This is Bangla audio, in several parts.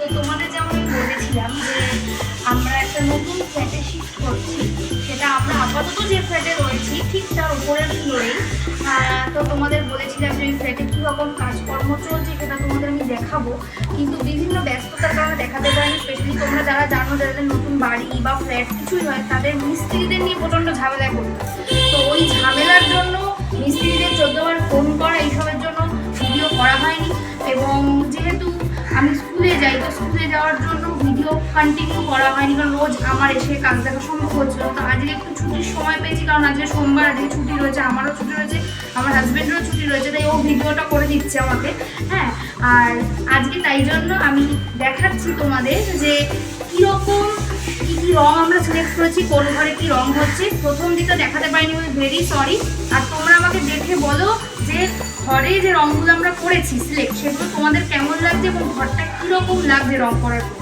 তো তোমাদের যেমন আমি বলেছিলাম যে আমরা একটা নতুন ফ্ল্যাটে শিফট করছি, সেটা আমরা আপাতত যে ফ্ল্যাটে রয়েছি, ঠিক তার উপরের ফ্লোরেই তো তোমাদের বলেছিলাম যে ওই ফ্ল্যাটে কী রকম কাজকর্ম চলছে সেটা তোমাদের আমি দেখাবো। কিন্তু বিভিন্ন ব্যস্ততার কারণে দেখাতে পারিনি স্পেশালি তোমরা যারা জানো যাদের নতুন বাড়ি বা ফ্ল্যাট কিছুই হয়, তাদের মিস্ত্রিদের নিয়ে প্রচণ্ড ঝামেলায় পড়তে তো ওই ঝামেলার জন্য মিস্ত্রিদের চোদ্দবার ফোন করা, এইসবের জন্য ভিডিও করা হয়নি। এবং যেহেতু আমি স্কুলে যাওয়ার জন্য ভিডিও কন্টিনিউ করা হয়নি, কারণ রোজ আমার এসে কাজ দেখা সম্ভব হচ্ছিল তো আজকে একটু ছুটির সময় পেয়েছি, কারণ আজকে সোমবার, আজকে ছুটি রয়েছে, আমারও ছুটি রয়েছে, আমার হাজব্যান্ডেরও ছুটি রয়েছে, তাই ও ভিডিওটা করে দিচ্ছে আমাকে হ্যাঁ? আর আজকে তাই জন্য আমি দেখাচ্ছি তোমাদের যে কীরকম, কী কী রং আমরা সিলেক্ট করেছি, কোন ঘরে কী রং হচ্ছে। প্রথম দিকে দেখাতে পারিনি ভেরি সরি আর তোমরা আমাকে দেখে বলো যে ঘরে যে রঙগুলো আমরা করেছি সিলেক্ট সেগুলো তোমাদের কেমন লাগছে এবং ঘরটা কীরকম লাগছে রঙ করার পর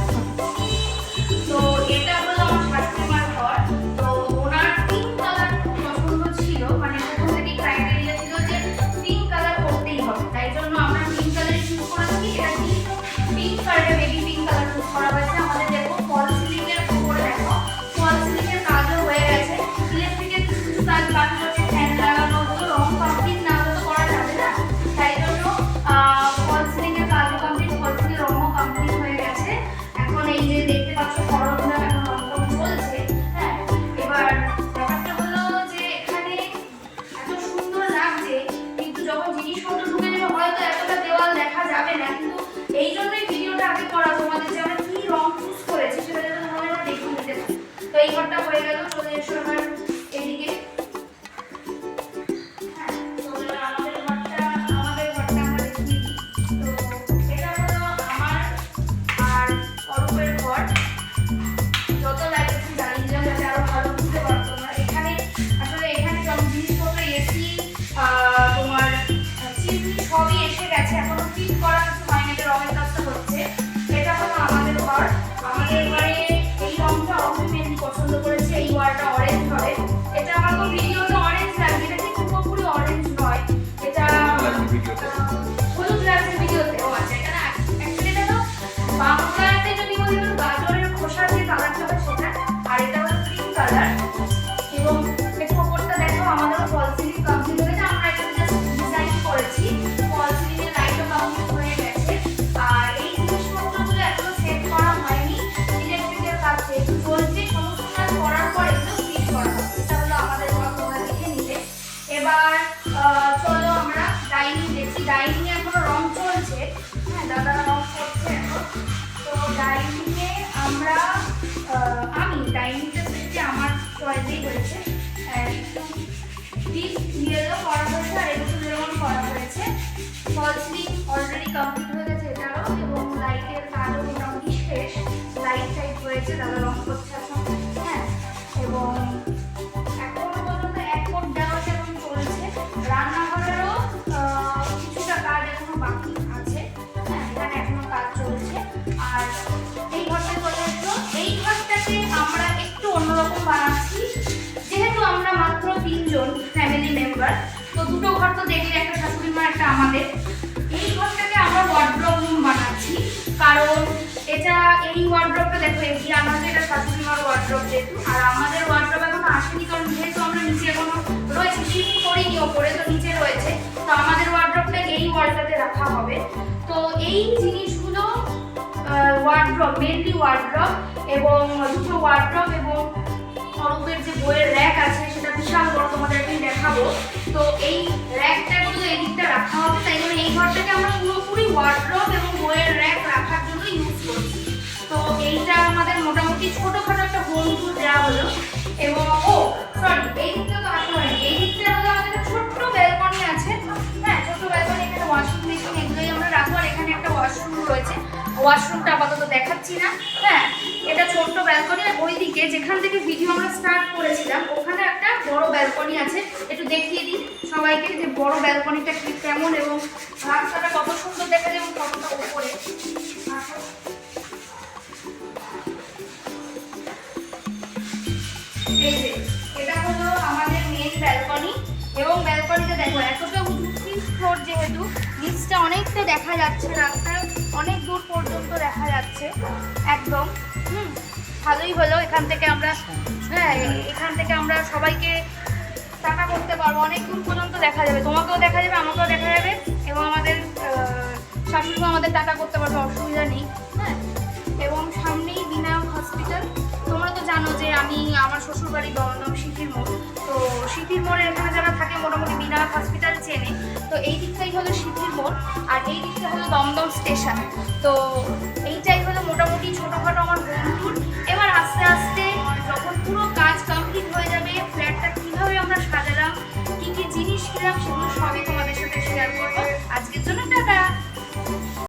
আমরা আমি ডাইনিং টেবিলটি আমার চয়েসেই হয়েছে। ডিপ ইয়েলো করা হয়েছে আর একটু যেমন করা হয়েছে। ফল স্লিপ অলরেডি কমপ্লিট হয়ে গেছে, এটারও, এবং লাইটের কাজও মোটামুটি শেষ। লাইট টাইট হয়েছে দাদা রং তিনজন ফ্যামিলি মেম্বার তো দুটো ঘর তো দেখলে একটা শাশুড়ি মা, একটা আমাদের। এই ঘরটাকে আমরা ওয়ার্ড্রপ রুম বানাচ্ছি। কারণ এটা এই ওয়ার্ড্রপটা দেখো এই আমাদের এটা শাশুড়ি মার ওয়ার্ড্রপ যেহেতু। আর আমাদের ওয়ার্ড্রপ এখনও আসেনি, কারণ যেহেতু আমরা নিচে এখনও রয়েছে শিফট করিনি ওপরে, তো নিচে রয়েছে। তো আমাদের ওয়ার্ড্রপটা এই ওয়ালটাতে রাখা হবে। তো এই জিনিসগুলো ওয়ার্ড্রপ মেনলি ওয়ার্ড্রপ এবং দুটো ওয়ার্ড্রপ এবং অরূপের যে বইয়ের র্যাক আছে দেখাবো তো এই র্যাকটা কিন্তু এই দিকটা রাখা হবে, তাই জন্য এই ঘরটাকে আমরা পুরোপুরি ওয়ার্ড্রপ এবং বইয়ের র্যাক রাখার জন্য ইউজ করছি। তো এইটা আমাদের মোটামুটি ছোটখাটো একটা হোম টুর দেওয়া হলো, এবং ও সরি এই দিকটা তো আসলে হয়নি, এই দিকটা হলো আমাদের একটা ছোট্ট ব্যালকনি আছে। হ্যাঁ ছোট্ট ব্যালকনি এখানে ওয়াশিং মেশিন এগুলোই আমরা রাখব, আর এখানে একটা ওয়াশরুম রয়েছে। ওয়াশরুমটা আপাতত দেখাচ্ছি না। হ্যাঁ এটা ছোট্ট ব্যালকনি আর ওই দিকে যেখান থেকে ভিডিও আমরা স্টার্ট করেছিলাম, ওখানে একটা বড় ব্যালকনি আছে। একটু দেখিয়ে দিই সবাইকে যে বড় ব্যালকনিটা কি কেমন এবং রাস্তাটা কত সুন্দর দেখা যায় এবং কতটা উপরে। এটা হলো আমাদের মেন ব্যালকনি এবং ব্যালকনিতে দেখো, এতটা উঁচু ফ্লোর যেহেতু, নিচটা অনেকটা দেখা যাচ্ছে রাস্তায় অনেক দূর পর্যন্ত দেখা যাচ্ছে, একদম। হুম, ভালোই হলো। এখান থেকে আমরা হ্যাঁ এখান থেকে আমরা সবাইকে টাকা করতে পারব। অনেক দূর পর্যন্ত দেখা যাবে। তোমাকেও দেখা যাবে, আমাকেও দেখা যাবে এবং আমাদের শাশুড়িও আমাদের টাকা করতে পারবে, অসুবিধা নেই। হ্যাঁ এবং সামনেই বিনায়ক হসপিটাল তোমরা তো জানো যে আমি আমার শ্বশুরবাড়ি দমদম সিটির মোড়। তো সিটির মোড়ের এখানে মোটামুটি বিনায়ক হসপিটাল চেনে। তো এই দিকটাই হলো সিদ্ধির মোড়, আর এই দিকটা হলো দমদম স্টেশন তো এইটাই হলো মোটামুটি ছোটোখাটো আমার বন্ধুর